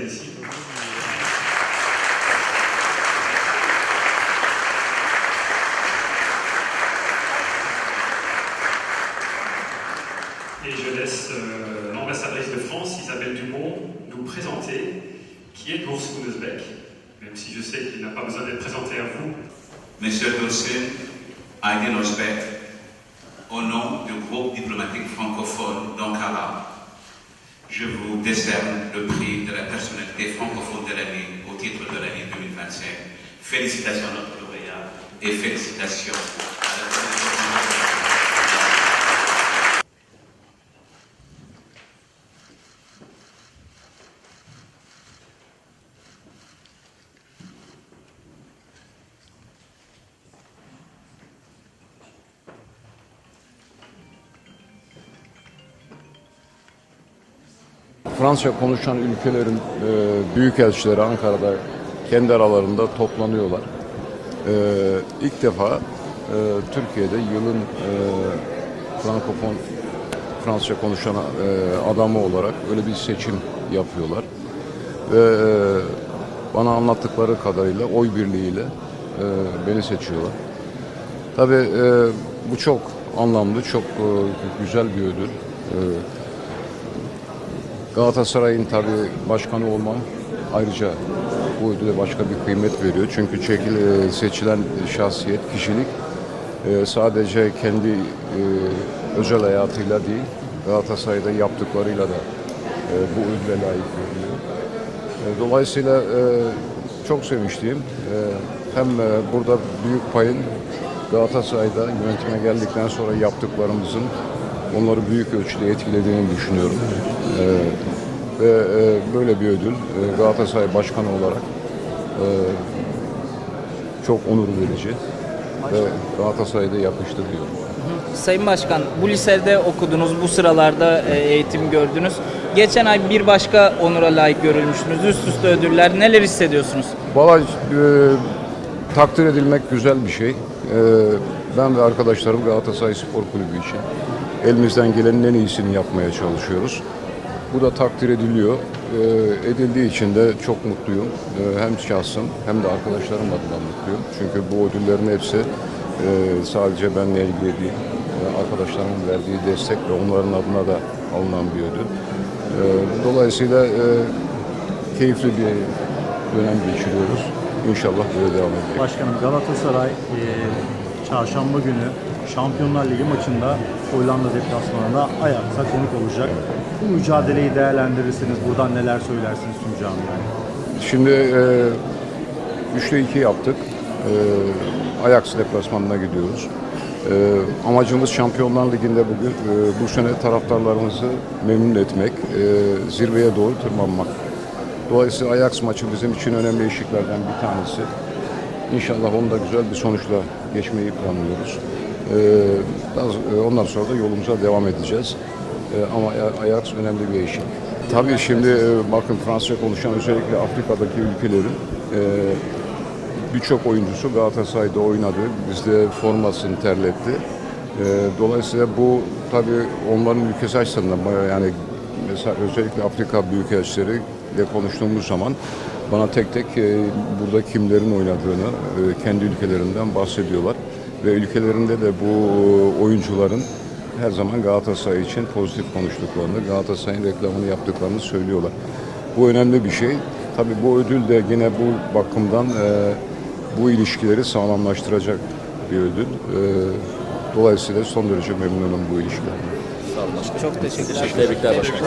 Et je laisse euh, l'ambassadrice de France, Isabelle Dumont, nous présenter qui est l'ours Kounezbek, même si je sais qu'il n'a pas besoin d'être présenté à vous. Monsieur Dossin, Aydin Osbek, au nom du groupe diplomatique francophone d'Ankara, je vous décerne le prix de la personnalité francophone de l'année au titre de l'année 2025. Félicitations à notre lauréat et félicitations à la Fransızca konuşan ülkelerin e, büyükelçileri Ankara'da kendi aralarında toplanıyorlar. E, ilk defa e, Türkiye'de yılın e, Frankofon Fransızca konuşan e, adamı olarak öyle bir seçim yapıyorlar. Ve e, bana anlattıkları kadarıyla oy birliğiyle e, beni seçiyorlar. Tabii e, bu çok anlamlı, çok e, güzel bir ödül. E, Galatasaray'ın tabii başkanı olmam ayrıca bu ödüle başka bir kıymet veriyor. Çünkü çekil, e, seçilen şahsiyet, kişilik e, sadece kendi e, özel hayatıyla değil, Galatasaray'da yaptıklarıyla da bu ödüle layık görülüyor. E, Dolayısıyla çok sevinçliyim. Hem burada büyük payın Galatasaray'da yönetime geldikten sonra yaptıklarımızın onları büyük ölçüde etkilediğini düşünüyorum. E, Ve e, böyle bir ödül e, Galatasaray Başkanı olarak e, çok onur verici ve Galatasaray'da yakıştı diyorum. Sayın Başkan, bu lisede okudunuz, bu sıralarda e, eğitim gördünüz. Geçen ay bir başka onura layık görülmüşsünüz. Üst üste ödüller. Neler hissediyorsunuz? Valla e, takdir edilmek güzel bir şey. E, ben ve arkadaşlarım Galatasaray Spor Kulübü için elimizden gelenin en iyisini yapmaya çalışıyoruz. Bu da takdir ediliyor. E, edildiği için de çok mutluyum. E, hem şahsım hem de arkadaşlarım adına mutluyum. Çünkü bu ödüllerin hepsi e, sadece benle ilgili değil. E, arkadaşlarımın verdiği destek ve onların adına da alınan bir ödül. E, dolayısıyla e, keyifli bir dönem geçiriyoruz. İnşallah böyle devam edecek. Başkanım Galatasaray e, çarşamba günü Şampiyonlar Ligi maçında Hollanda deplasmanında Ajax'a konuk olacak. Bu mücadeleyi değerlendirirsiniz. Buradan neler söylersiniz tüm camiaya? Şimdi e, 3'te 2 yaptık. E, Ajax deplasmanına gidiyoruz. E, amacımız Şampiyonlar Ligi'nde bugün e, bu sene taraftarlarımızı memnun etmek, e, zirveye doğru tırmanmak. Dolayısıyla Ajax maçı bizim için önemli eşiklerden bir tanesi. İnşallah onu da güzel bir sonuçla geçmeyi planlıyoruz. E, daha- e, ondan sonra da yolumuza devam edeceğiz. E, ama Ajax önemli bir eşik. Tabii şimdi e, bakın Fransızca konuşan özellikle Afrika'daki ülkelerin e, birçok oyuncusu Galatasaray'da oynadı. Bizde formasını terletti. Dolayısıyla bu tabii onların ülkesi açısından yani mesela özellikle Afrika büyükelçileri ile konuştuğumuz zaman bana tek tek burada kimlerin oynadığını kendi ülkelerinden bahsediyorlar. Ve ülkelerinde de bu oyuncuların her zaman Galatasaray için pozitif konuştuklarını, Galatasaray'ın reklamını yaptıklarını söylüyorlar. Bu önemli bir şey. Tabii bu ödül de yine bu bakımdan e, bu ilişkileri sağlamlaştıracak bir ödül. E, dolayısıyla son derece memnunum bu ilişkilerden. Çok teşekkürler. Tebrikler başkanım.